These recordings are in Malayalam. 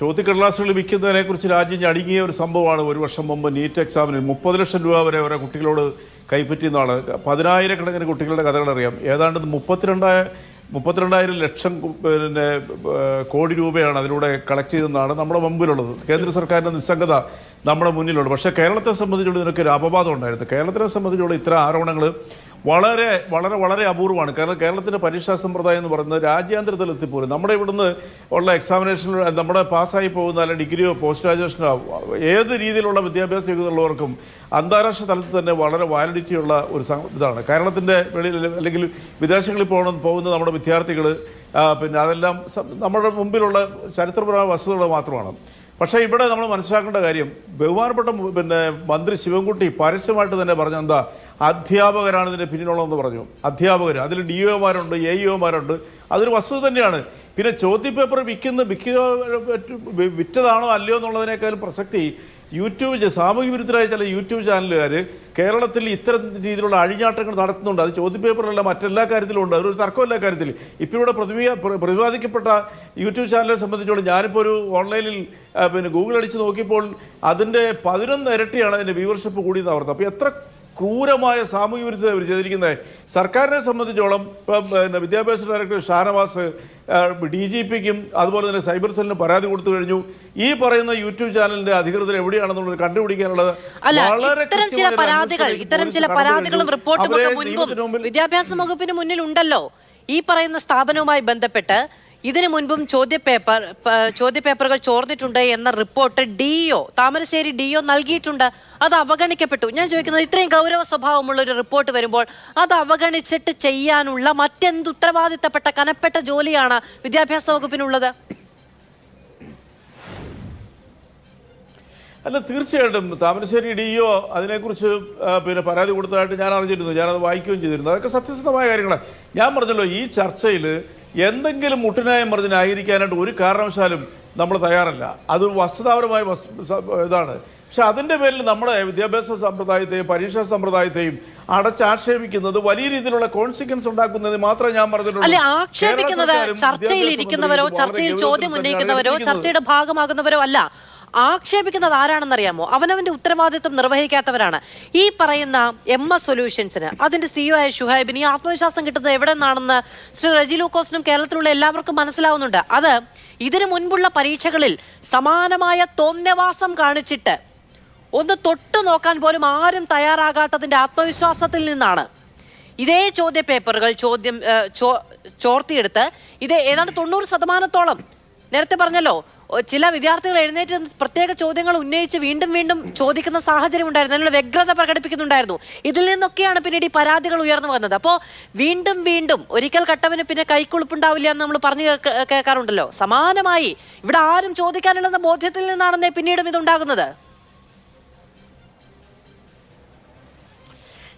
ചോദ്യക്കടലാസുകൾ വിൽക്കുന്നതിനെ കുറിച്ച് രാജ്യം ഞടുങ്ങിയ ഒരു സംഭവമാണ് ഒരു വർഷം മുമ്പ് നീറ്റ് എക്സാമിന് മുപ്പത് ലക്ഷം രൂപ വരെ ഓരോ കുട്ടികളോട് കൈപ്പറ്റിയെന്നാണ് പതിനായിരക്കണക്കിന് കുട്ടികളുടെ കഥകൾ അറിയാം. ഏതാണ്ട് മുപ്പത്തിരണ്ടായ മുപ്പത്തിരണ്ടായിരം ലക്ഷം പിന്നെ കോടി രൂപയാണ് അതിലൂടെ കളക്ട് ചെയ്തെന്നാണ് നമ്മുടെ മുമ്പിലുള്ളത്. കേന്ദ്ര സർക്കാരിന്റെ നിസ്സംഗത നമ്മുടെ മുന്നിലുണ്ട്. പക്ഷേ കേരളത്തെ സംബന്ധിച്ചുള്ള ഇതിനൊക്കെ ഒരു അപവാദം ഉണ്ടായിരുന്നു. കേരളത്തിനെ സംബന്ധിച്ചുള്ള ഇത്തരം ആരോപണങ്ങൾ വളരെ വളരെ വളരെ അപൂർവമാണ്. കാരണം കേരളത്തിന്റെ പരീക്ഷാ സമ്പ്രദായം എന്ന് പറയുന്നത് രാജ്യാന്തര തലത്തിൽ പോലും നമ്മുടെ ഇവിടുന്ന് ഉള്ള എക്സാമിനേഷനിൽ നമ്മുടെ പാസ്സായി പോകുന്ന അല്ലെങ്കിൽ ഡിഗ്രിയോ പോസ്റ്റ് ഗ്രാജുവേഷനോ ഏത് രീതിയിലുള്ള വിദ്യാഭ്യാസ യോഗ്യതയുള്ളവർക്കും അന്താരാഷ്ട്ര തലത്തിൽ തന്നെ വളരെ വാലിഡിറ്റിയുള്ള ഒരു ഇതാണ്. കേരളത്തിന്റെ വെളിയിൽ അല്ലെങ്കിൽ വിദേശങ്ങളിൽ പോകണം പോകുന്ന നമ്മുടെ വിദ്യാർത്ഥികൾ പിന്നെ അതെല്ലാം നമ്മുടെ മുമ്പിലുള്ള ചരിത്രപരമായ വസ്തുതകൾ മാത്രമാണ്. പക്ഷേ ഇവിടെ നമ്മൾ മനസ്സിലാക്കേണ്ട കാര്യം ബഹുമാനപ്പെട്ട പിന്നെ മന്ത്രി ശിവൻകുട്ടി പരസ്യമായിട്ട് തന്നെ പറഞ്ഞു എന്താ അധ്യാപകരാണ് ഇതിന്റെ പിന്നിലുള്ളതെന്ന് പറഞ്ഞു. അധ്യാപകർ അതിൽ ഡി ഒമാരുണ്ട് എ ഇഒമാരുണ്ട് അതൊരു വസ്തുത തന്നെയാണ്. പിന്നെ ചോദ്യപേപ്പർ വിൽക്കുന്ന വിൽക്കുക വിറ്റതാണോ അല്ലയോ എന്നുള്ളതിനേക്കാളും പ്രസക്തി യൂട്യൂബ് സാമൂഹ്യ വിരുദ്ധരായ ചില യൂട്യൂബ് ചാനലുകാർ കേരളത്തിൽ ഇത്തരം രീതിയിലുള്ള അഴിഞ്ഞാട്ടങ്ങൾ നടത്തുന്നുണ്ട്. അത് ചോദ്യപേപ്പറിലല്ല മറ്റെല്ലാ കാര്യത്തിലും ഉണ്ട്. അതൊരു തർക്കമല്ല കാര്യത്തിൽ. ഇപ്പോൾ ഇവിടെ പ്രതിവാദിക്കപ്പെട്ട പ്ര- പ്രതിപാദിക്കപ്പെട്ട യൂട്യൂബ് ചാനലിനെ സംബന്ധിച്ചോളം ഞാനിപ്പോൾ ഒരു ഓൺലൈനിൽ പിന്നെ ഗൂഗിൾ അടിച്ച് നോക്കിയപ്പോൾ അതിന്റെ പതിനൊന്ന് ഇരട്ടിയാണ് അതിന്റെ വ്യൂവർഷിപ്പ് കൂടിയെന്ന് അവർക്ക് അപ്പോൾ എത്ര ക്രൂരമായ സാമൂഹ്യ വിരുദ്ധത ഇവർ ചെയ്തിരിക്കുന്നത്. സർക്കാരിനെ സംബന്ധിച്ചോളം ഇപ്പം പിന്നെ വിദ്യാഭ്യാസ ഡയറക്ടർ ഷാനവാസ് ഡി ജി പിക്കും അതുപോലെ തന്നെ സൈബർ സെല്ലിന് പരാതി കൊടുത്തു കഴിഞ്ഞു. ഈ പറയുന്ന യൂട്യൂബ് ചാനലിന്റെ അധികൃതർ എവിടെയാണെന്നുള്ളത് കണ്ടുപിടിക്കാനുള്ളത് ഇത്തരം ചില പരാതികൾ ഇത്തരം ചില പരാതികളും. റിപ്പോർട്ടും വിദ്യാഭ്യാസ വകുപ്പിന് മുന്നിൽ ഉണ്ടല്ലോ ഈ പറയുന്ന സ്ഥാപനവുമായി ബന്ധപ്പെട്ട് ഇതിനു മുൻപും ചോദ്യപേപ്പർ ചോദ്യപേപ്പറുകൾ ചോർന്നിട്ടുണ്ട് എന്ന report D O Thamarassery D O നൽകിയിട്ടുണ്ട്. അത് അവഗണിക്കപ്പെട്ടു. ഞാൻ ചോദിക്കുന്നത് ഇത്രയും ഗൗരവ സ്വഭാവമുള്ള ഒരു റിപ്പോർട്ട് വരുമ്പോൾ അത് അവഗണിച്ചിട്ട് ചെയ്യാനുള്ള മറ്റെന്ത് ഉത്തരവാദിത്തപ്പെട്ട കനപ്പെട്ട ജോലിയാണ് വിദ്യാഭ്യാസ വകുപ്പിനുള്ളത്? അല്ല തീർച്ചയായിട്ടും താമരശ്ശേരി ഡി ഒ അതിനെക്കുറിച്ച് പിന്നെ പരാതി കൊടുത്തതായിട്ട് ഞാൻ അറിഞ്ഞിരുന്നു. ഞാനത് വായിക്കുകയും ചെയ്തിരുന്നു. അതൊക്കെ സത്യസന്ധമായ കാര്യങ്ങളാണ്. ഞാൻ പറഞ്ഞല്ലോ ഈ ചർച്ചയിൽ എന്തെങ്കിലും മുട്ടിനായ പറഞ്ഞ് ആയിരിക്കാനായിട്ട് ഒരു കാരണവശാലും നമ്മൾ തയ്യാറല്ല. അത് വസ്തുതാപരമായ ഇതാണ്. പക്ഷെ അതിന്റെ പേരിൽ നമ്മുടെ വിദ്യാഭ്യാസ സമ്പ്രദായത്തെയും പരീക്ഷാ സമ്പ്രദായത്തെയും അടച്ചാക്ഷേപിക്കുന്നത് വലിയ രീതിയിലുള്ള കോൺസിക്വൻസ് ഉണ്ടാക്കുന്നത് മാത്രമേ ഞാൻ പറഞ്ഞിട്ടുള്ളൂ. ആക്ഷേപിക്കുന്നത് ചർച്ചയിൽ ഇരിക്കുന്നവരോ ചർച്ചയിൽ ചോദ്യം ഉന്നയിക്കുന്നവരോ ചർച്ചയുടെ ഭാഗമാകുന്നവരോ അല്ല. ആക്ഷേപിക്കുന്നത് ആരാണെന്നറിയാമോ? അവനവന്റെ ഉത്തരവാദിത്വം നിർവഹിക്കാത്തവരാണ്. ഈ പറയുന്ന എം എസ് സൊല്യൂഷൻസിന് അതിന്റെ സിഇഒ ആയ ഷുഹൈബിന് ഈ ആത്മവിശ്വാസം കിട്ടുന്നത് എവിടെ നിന്നാണെന്ന് ശ്രീ റജി ലൂക്കോസിനും കേരളത്തിലുള്ള എല്ലാവർക്കും മനസ്സിലാവുന്നുണ്ട്. അത് ഇതിനു മുൻപുള്ള പരീക്ഷകളിൽ സമാനമായ തോന്നവാസം കാണിച്ചിട്ട് ഒന്ന് തൊട്ടു നോക്കാൻ പോലും ആരും തയ്യാറാകാത്തതിന്റെ ആത്മവിശ്വാസത്തിൽ നിന്നാണ്. ഇതേ ചോദ്യ പേപ്പറുകൾ ചോദ്യം ചോർത്തിയെടുത്ത് ഇത് ഏതാണ്ട് തൊണ്ണൂറ് ശതമാനത്തോളം നേരത്തെ പറഞ്ഞല്ലോ ചില വിദ്യാർത്ഥികൾ എഴുന്നേറ്റ് പ്രത്യേക ചോദ്യങ്ങൾ ഉന്നയിച്ച് വീണ്ടും വീണ്ടും ചോദിക്കുന്ന സാഹചര്യം ഉണ്ടായിരുന്നു. അതിനുള്ള വ്യഗ്രത പ്രകടിപ്പിക്കുന്നുണ്ടായിരുന്നു. ഇതിൽ നിന്നൊക്കെയാണ് പിന്നീട് ഈ പരാതികൾ ഉയർന്നു വന്നത്. അപ്പോൾ വീണ്ടും വീണ്ടും ഒരിക്കൽ കട്ടവന് പിന്നെ കൈക്കുളിപ്പുണ്ടാവില്ല എന്ന് നമ്മൾ പറഞ്ഞു കേൾക്കാറുണ്ടല്ലോ. സമാനമായി ഇവിടെ ആരും ചോദിക്കാനില്ലെന്ന ബോധ്യത്തിൽ നിന്നാണെന്നേ പിന്നീടും ഇതുണ്ടാകുന്നത്.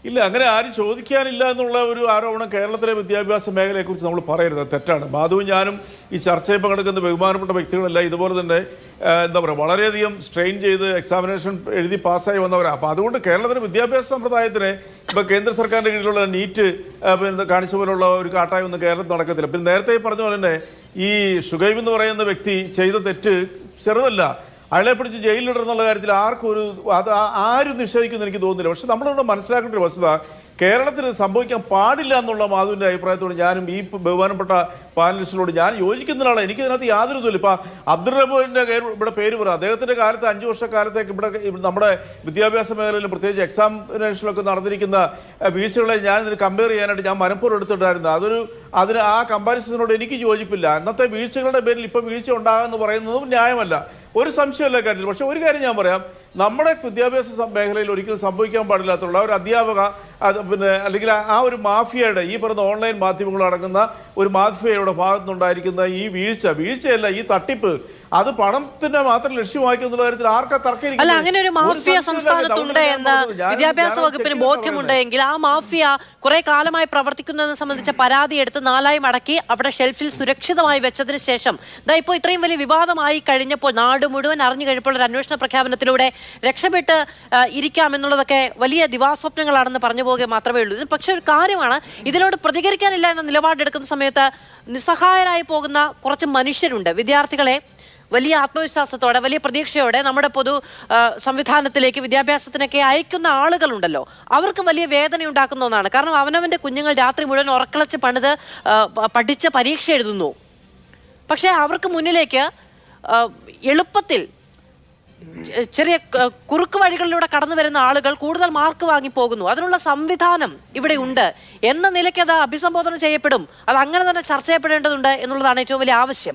ഇല്ല അങ്ങനെ ആരും ചോദിക്കാനില്ല എന്നുള്ള ഒരു ആരോപണം കേരളത്തിലെ വിദ്യാഭ്യാസ മേഖലയെക്കുറിച്ച് നമ്മൾ പറയരുത്. തെറ്റാണ്. ബാധുവും ഞാനും ഈ ചർച്ചയിൽ പങ്കെടുക്കുന്ന ബഹുമാനപ്പെട്ട വ്യക്തികളല്ല. ഇതുപോലെ തന്നെ എന്താ പറയുക വളരെയധികം സ്ട്രെയിൻ ചെയ്ത് എക്സാമിനേഷൻ എഴുതി പാസ്സായി വന്നവരാണ് അപ്പോൾ അതുകൊണ്ട് കേരളത്തിലെ വിദ്യാഭ്യാസ സമ്പ്രദായത്തിന് ഇപ്പോൾ കേന്ദ്ര സർക്കാരിന്റെ കീഴിലുള്ള നീറ്റ് കാണിച്ച പോലുള്ള ഒരു കാട്ടായ ഒന്നും കേരളത്തിൽ നടക്കത്തില്ല. പിന്നെ നേരത്തെ പറഞ്ഞ പോലെ തന്നെ ഈ ഷുഗൈബ് എന്ന് പറയുന്ന വ്യക്തി ചെയ്ത തെറ്റ് ചെറുതല്ല. അയാളെ പിടിച്ച് ജയിലിലിടുന്നുള്ള കാര്യത്തിൽ ആർക്കും ഒരു അത് ആരും നിഷേധിക്കുന്നു എനിക്ക് തോന്നുന്നില്ല. പക്ഷെ നമ്മളിവിടെ മനസ്സിലാക്കേണ്ട ഒരു വസ്തുത കേരളത്തിൽ ഇത് സംഭവിക്കാൻ പാടില്ല എന്നുള്ള മാധുവിന്റെ അഭിപ്രായത്തോട് ഞാനും ഈ ബഹുമാനപ്പെട്ട പാനലിസ്റ്റിനോട് ഞാൻ യോജിക്കുന്ന ആളാണ് എനിക്ക് ഇതിനകത്ത് യാതൊരു ഇതുമില്ല. ഇപ്പം അബ്ദുൾ റഹ്മാന്റെ ഇവിടെ പേര് പറയാം അദ്ദേഹത്തിന്റെ കാലത്ത് അഞ്ച് വർഷക്കാലത്തേക്ക് ഇവിടെ നമ്മുടെ വിദ്യാഭ്യാസ മേഖലയിൽ പ്രത്യേകിച്ച് എക്സാമിനേഷനിലൊക്കെ നടന്നിരിക്കുന്ന വീഴ്ചകളെ ഞാൻ ഇതിന് കമ്പയർ ചെയ്യാനായിട്ട് ഞാൻ മനഃപൂർവം എടുത്തിട്ടായിരുന്നു അതൊരു അതിന് ആ കമ്പാരിസനോട് എനിക്ക് യോജിപ്പില്ല. അന്നത്തെ വീഴ്ചകളുടെ പേരിൽ ഇപ്പോൾ വീഴ്ച ഉണ്ടാകുമെന്ന് പറയുന്നതും ന്യായമല്ല. ഒരു സംശയമില്ല കാര്യത്തിൽ. പക്ഷെ ഒരു കാര്യം ഞാൻ പറയാം. നമ്മുടെ വിദ്യാഭ്യാസ മേഖലയിൽ ഒരിക്കലും സംഭവിക്കാൻ പാടില്ലാത്തുള്ള ഒരു അധ്യാപക അത് പിന്നെ അല്ലെങ്കിൽ ആ- ഒരു മാഫിയയുടെ ഈ പറയുന്ന ഓൺലൈൻ മാധ്യമങ്ങളടങ്ങുന്ന ഒരു മാഫിയയുടെ ഭാഗത്തുനിന്നുണ്ടായിരിക്കുന്ന ഈ വീഴ്ച വീഴ്ചയല്ല ഈ തട്ടിപ്പ് അത് പണത്തിന്റെ മാത്രം ലക്ഷ്യമാക്കിയെന്നുള്ള കാര്യത്തിൽ ആർക്കാ തർക്കം അല്ല അങ്ങനെ ഒരു മാഫിയ സംസ്ഥാനത്തുണ്ട് എന്ന് വിദ്യാഭ്യാസ വകുപ്പിന് ബോധ്യമുണ്ട് എങ്കിൽ ആ മാഫിയ കുറെ കാലമായി പ്രവർത്തിക്കുന്നതിനെ സംബന്ധിച്ച പരാതി എടുത്ത് നാലായി മടക്കി അവിടെ ഷെൽഫിൽ സുരക്ഷിതമായി വെച്ചതിന് ശേഷം. ദാ ഇപ്പോൾ ഇത്രയും വലിയ വിവാദമായി കഴിഞ്ഞപ്പോൾ നാട് മുഴുവൻ അറിഞ്ഞു കഴിഞ്ഞപ്പോൾ ഒരു അന്വേഷണ പ്രഖ്യാപനത്തിലൂടെ രക്ഷപ്പെട്ട് ഇരിക്കാമെന്നുള്ളതൊക്കെ ഇരിക്കാം എന്നുള്ളതൊക്കെ വലിയ ദിവാസ്വപ്നങ്ങളാണെന്ന് പറഞ്ഞു പോകുക മാത്രമേ ഉള്ളൂ. ഇത് പക്ഷെ ഒരു കാര്യമാണ് ഇതിനോട് പ്രതികരിക്കാനില്ല എന്ന നിലപാടെടുക്കുന്ന സമയത്ത് നിസ്സഹായരായി പോകുന്ന കുറച്ച് മനുഷ്യരുണ്ട്. വിദ്യാർത്ഥികളെ വലിയ ആത്മവിശ്വാസത്തോടെ വലിയ പ്രതീക്ഷയോടെ നമ്മുടെ പൊതു സംവിധാനത്തിലേക്ക് വിദ്യാഭ്യാസത്തിനൊക്കെ അയക്കുന്ന ആളുകളുണ്ടല്ലോ. അവർക്ക് വലിയ വേദന ഉണ്ടാക്കുന്ന ഒന്നാണ്. കാരണം അവനവന്റെ കുഞ്ഞുങ്ങൾ രാത്രി മുഴുവൻ ഉറക്കളച്ച് പണിത് പഠിച്ച് പരീക്ഷ എഴുതുന്നു. പക്ഷേ അവർക്ക് മുന്നിലേക്ക് എളുപ്പത്തിൽ ചെറിയ കുറുക്ക് വഴികളിലൂടെ കടന്നു വരുന്ന ആളുകൾ കൂടുതൽ മാർക്ക് വാങ്ങി പോകുന്നു. അതിനുള്ള സംവിധാനം ഇവിടെ ഉണ്ട്. എന്ന നിലയ്ക്ക് അത് അഭിസംബോധന ചെയ്യപ്പെടും. അത് അങ്ങനെ തന്നെ ചർച്ച ചെയ്യപ്പെടേണ്ടതുണ്ട് എന്നുള്ളതാണ് ഏറ്റവും വലിയ ആവശ്യം.